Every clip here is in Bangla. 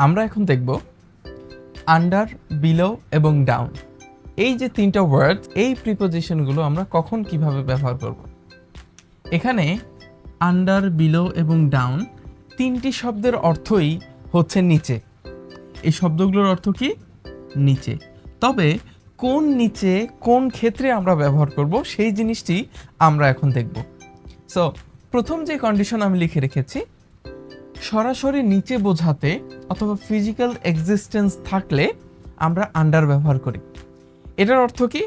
আমরা এখন দেখব আন্ডার বিলো এবং ডাউন এই যে তিনটা ওয়ার্ড এই প্রিপোজিশনগুলো আমরা কখন কীভাবে ব্যবহার করব? এখানে আন্ডার বিলো এবং ডাউন তিনটি শব্দের অর্থই হচ্ছে নিচে। এই শব্দগুলোর অর্থ কি? নিচে। তবে কোন নিচে কোন ক্ষেত্রে আমরা ব্যবহার করব সেই জিনিসটি আমরা এখন দেখব। সো প্রথম যে কন্ডিশন আমি লিখে রেখেছি সরাসরি নিচে বোঝাতে অথবা ফিজিক্যাল এক্সিস্টেন্স থাকলে আমরা আন্ডার ব্যবহার করি। এটার অর্থ কি?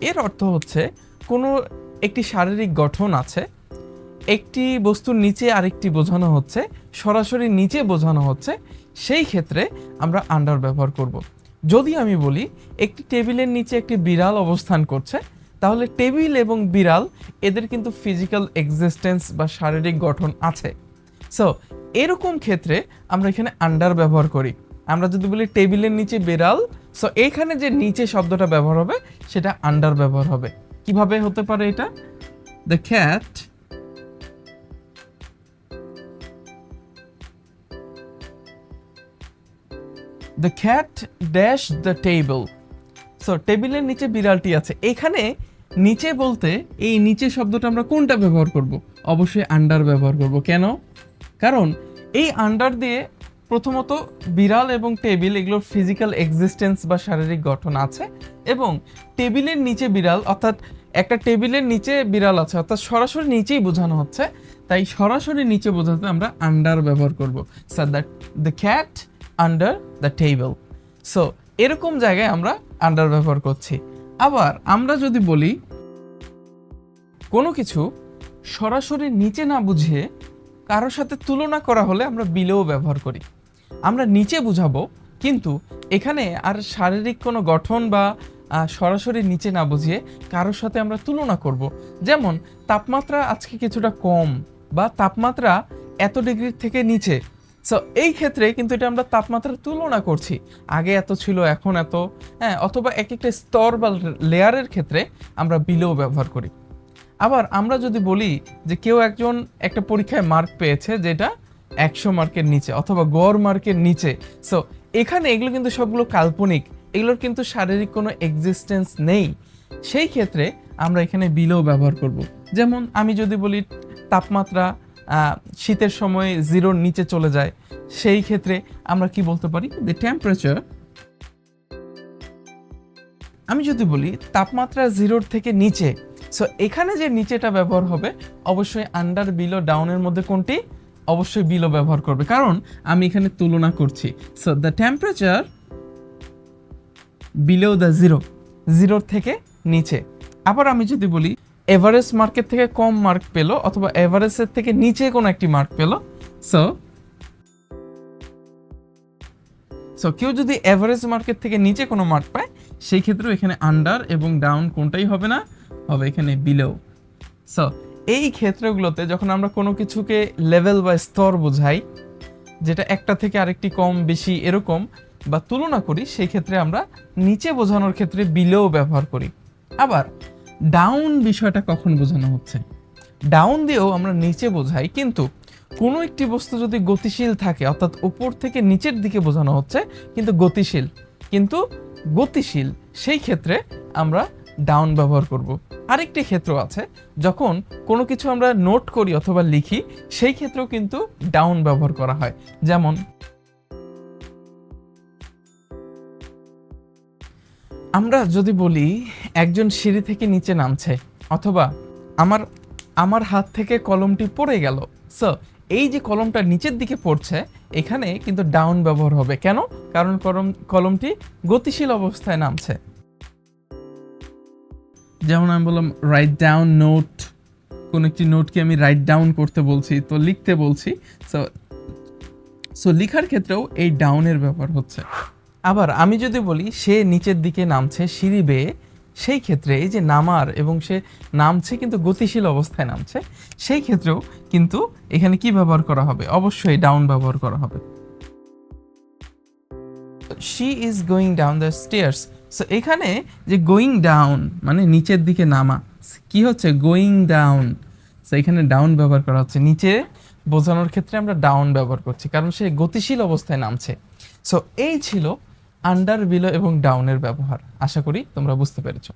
এর অর্থ হচ্ছে কোনো একটি শারীরিক গঠন আছে, একটি বস্তুর নিচে আরেকটি বোঝানো হচ্ছে, সরাসরি নিচে বোঝানো হচ্ছে, সেই ক্ষেত্রে আমরা আন্ডার ব্যবহার করব। যদি আমি বলি একটি টেবিলের নিচে একটি বিড়াল অবস্থান করছে, তাহলে টেবিল এবং বিড়াল এদের কিন্তু ফিজিক্যাল এক্সিস্টেন্স বা শারীরিক গঠন আছে। সো এরকম ক্ষেত্রে আমরা এখানে আন্ডার ব্যবহার করি। আমরা যদি বলি টেবিলের নিচে বিড়াল সো এইখানে যে নিচে শব্দটা ব্যবহার হবে, সেটা আন্ডার ব্যবহার হবে। কীভাবে হতে পারে এটা? The cat the cat dash the table so টেবিলের নিচে বিড়ালটি আছে। এখানে নিচে বলতে এই নিচে শব্দটা আমরা কোনটা ব্যবহার করব? অবশ্যই আন্ডার ব্যবহার করব। কেন? কারণ এই আন্ডার দিয়ে প্রথমত বিড়াল এবং টেবিল, এগুলোর ফিজিক্যাল এক্সিস্টেন্স বা শারীরিক গঠন আছে এবং টেবিলের নিচে বিড়াল, অর্থাৎ একটা টেবিলের নিচে বিড়াল আছে, অর্থাৎ সরাসরি নিচেই বোঝানো হচ্ছে। তাই সরাসরি নিচে বোঝাতে আমরা আন্ডার ব্যবহার করব। Sir that the cat under the table so এরকম জায়গায় আমরা আন্ডার ব্যবহার করছি। আবার আমরা যদি বলি কোনো কিছু সরাসরি নিচে না বুঝিয়ে কারোর সাথে তুলনা করা হলে আমরা বিলেও ব্যবহার করি। আমরা নিচে বুঝাবো, কিন্তু এখানে আর শারীরিক কোনো গঠন বা সরাসরি নিচে না বুঝিয়ে কারোর সাথে আমরা তুলনা করব। যেমন, তাপমাত্রা আজকে কিছুটা কম বা তাপমাত্রা এত ডিগ্রির থেকে নিচে। সো এই ক্ষেত্রে কিন্তু এটা আমরা তাপমাত্রার তুলনা করছি। আগে এত ছিল, এখন এত। হ্যাঁ অথবা এক একটা স্তর বা লেয়ারের ক্ষেত্রে আমরা বিলেও ব্যবহার করি। আবার আমরা যদি বলি যে কেউ একজন একটা পরীক্ষায় মার্ক পেয়েছে যেটা একশো মার্কের নিচে অথবা গড় মার্কের নিচে। সো এখানে এগুলো কিন্তু সবগুলো কাল্পনিক। এগুলোর কিন্তু শারীরিক কোনো এক্সিস্টেন্স নেই। সেই ক্ষেত্রে আমরা এখানে বিলেও ব্যবহার করব। যেমন আমি যদি বলি তাপমাত্রা শীতের সময় জিরোর নিচে চলে যায়, সেই ক্ষেত্রে আমরা কি বলতে পারি? দ্য টেম্পারেচার আমি যদি বলি তাপমাত্রা জিরোর থেকে নিচে সো এখানে যে নিচেটা ব্যবহার হবে, অবশ্যই আন্ডার বিলো ডাউনের মধ্যে কোনটি? অবশ্যই বিলো ব্যবহার করবে। কারণ আমি এখানে তুলনা করছি। So the temperature below the zero জিরোর থেকে নিচে। আবার আমি যদি বলি এভারেস্ট মার্কেট থেকে কম মার্ক পেল, অথবা এভারেস্টের থেকে নিচে কোনো একটি মার্ক পেল। সো সো কেউ যদি এভারেজ মার্কেট থেকে নিচে কোনো মার্ক পায়, সেই ক্ষেত্রেও এখানে আন্ডার এবং ডাউন কোনটাই হবে না। হবে এখানে বিলো সো এই ক্ষেত্রগুলোতে যখন আমরা কোনো কিছুকে লেভেল বা স্তর বোঝাই, যেটা একটা থেকে আরেকটি কম, বেশি এরকম বা তুলনা করি, সেই ক্ষেত্রে আমরা নিচে বোঝানোর ক্ষেত্রে বিলেও ব্যবহার করি। আবার ডাউন বিষয়টা কখন বোঝানো হচ্ছে? ডাউন দিয়েও আমরা নিচে বোঝাই, কিন্তু কোনো একটি বস্তু যদি গতিশীল থাকে, অর্থাৎ উপর থেকে নিচের দিকে বোঝানো হচ্ছে, কিন্তু গতিশীল। কিন্তু গতিশীল, সেই ক্ষেত্রে আমরা ডাউন ব্যবহার করব। আরেকটি ক্ষেত্র আছে, যখন কোনো কিছু আমরা নোট করি অথবা লিখি, সেই ক্ষেত্রেও কিন্তু ডাউন ব্যবহার করা হয়। যেমন, আমরা যদি বলি, একজন সিঁড়ি থেকে নিচে নামছে, অথবা আমার আমার হাত থেকে কলমটি পড়ে গেল। সো এই যে কলমটা নিচের দিকে পড়ছে, এখানে কিন্তু ডাউন ব্যবহার হবে। কেন? কারণ কলম, কলমটি গতিশীল অবস্থায় নামছে। যেমন আমি বললাম রাইট ডাউন নোট কোন একটি নোটকে আমি রাইট ডাউন করতে বলছি, তো লিখতে বলছি। সো সো লেখার ক্ষেত্রেও এই ডাউনের ব্যবহার হচ্ছে। আবার আমি যদি বলি, সে নিচের দিকে নামছে সিঁড়ি বেয়ে, সেই ক্ষেত্রে এই যে নামার এবং সে নামছে কিন্তু গতিশীল অবস্থায় নামছে, সেই ক্ষেত্রেও কিন্তু এখানে কি ব্যবহার করা হবে? অবশ্যই ডাউন ব্যবহার করা হবে। She is going down the stairs so এখানে যে গোয়িং ডাউন মানে নিচের দিকে নামা, কি হচ্ছে? গোয়িং ডাউন সো এখানে ডাউন ব্যবহার করা হচ্ছে। নিচে বোঝানোর ক্ষেত্রে আমরা ডাউন ব্যবহার করছি, কারণ সে গতিশীল অবস্থায় নামছে। সো এই ছিল আন্ডার বিলো এবং ডাউনের ব্যবহার। আশা করি তোমরা বুঝতে পেরেছ।